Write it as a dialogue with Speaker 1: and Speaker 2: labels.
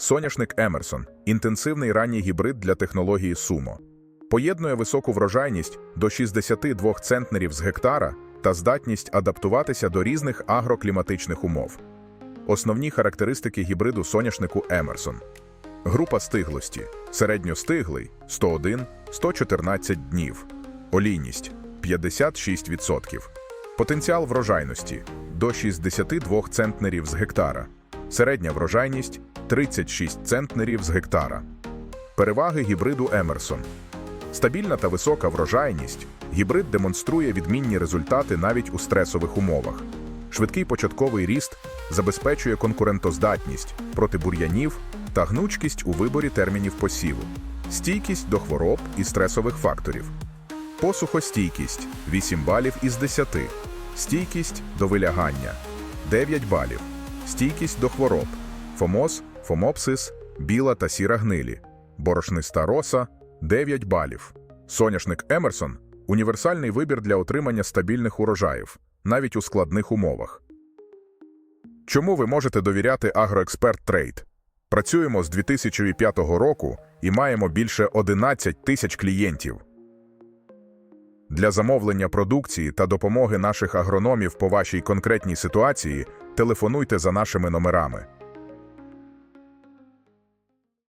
Speaker 1: Соняшник Емерсон інтенсивний ранній гібрид для технології Сумо. Поєднує високу врожайність до 62 центнерів з гектара та здатність адаптуватися до різних агрокліматичних умов. Основні характеристики гібриду соняшнику Емерсон. Група стиглості середньостиглий 101-114 днів. Олійність 56%. Потенціал врожайності до 62 центнерів з гектара. Середня врожайність 36 центнерів з гектара. Переваги гібриду Емерсон. Стабільна та висока врожайність. Гібрид демонструє відмінні результати навіть у стресових умовах. Швидкий початковий ріст забезпечує конкурентоздатність проти бур'янів та гнучкість у виборі термінів посіву, стійкість до хвороб і стресових факторів. Посухостійкість 8 балів із 10. Стійкість до вилягання 9 балів. Стійкість до хвороб. Фомоз, фомопсис, біла та сіра гнилі. Борошниста роса 9 балів. Соняшник Емерсон універсальний вибір для отримання стабільних урожаїв, навіть у складних умовах. Чому ви можете довіряти Агроексперт Трейд? Працюємо з 2005 року і маємо більше 11 тисяч клієнтів. Для замовлення продукції та допомоги наших агрономів по вашій конкретній ситуації телефонуйте за нашими номерами